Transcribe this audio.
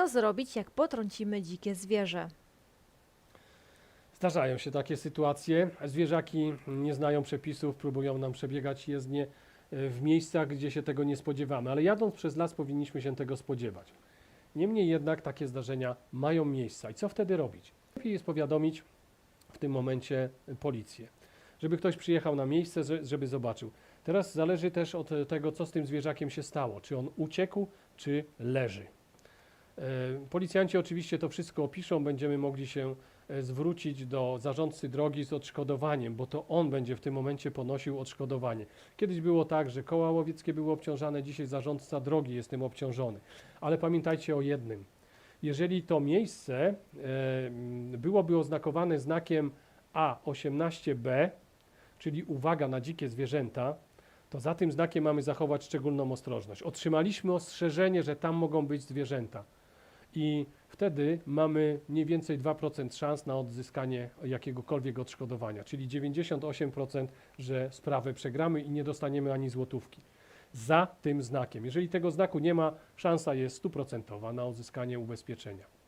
Co zrobić, jak potrącimy dzikie zwierzę? Zdarzają się takie sytuacje. Zwierzaki nie znają przepisów, próbują nam przebiegać jezdnie e, w miejscach, gdzie się tego nie spodziewamy, ale jadąc przez las powinniśmy się tego spodziewać. Niemniej jednak takie zdarzenia mają miejsca. I co wtedy robić? Lepiej jest powiadomić w tym momencie policję, żeby ktoś przyjechał na miejsce, że- żeby zobaczył. Teraz zależy też od tego, co z tym zwierzakiem się stało. Czy on uciekł, czy leży. E, Policjanci oczywiście to wszystko opiszą, będziemy mogli się e, zwrócić do zarządcy drogi z odszkodowaniem, bo to on będzie w tym momencie ponosił odszkodowanie. Kiedyś było tak, że koła łowieckie były obciążane, dzisiaj zarządca drogi jest tym obciążony. Ale pamiętajcie o jednym. Jeżeli to miejsce e, byłoby oznakowane znakiem A18B, czyli uwaga na dzikie zwierzęta, to za tym znakiem mamy zachować szczególną ostrożność. Otrzymaliśmy ostrzeżenie, że tam mogą być zwierzęta. I wtedy mamy mniej więcej 2% szans na odzyskanie jakiegokolwiek odszkodowania, czyli 98%, że sprawę przegramy i nie dostaniemy ani złotówki. Za tym znakiem. Jeżeli tego znaku nie ma, szansa jest stuprocentowa na odzyskanie ubezpieczenia.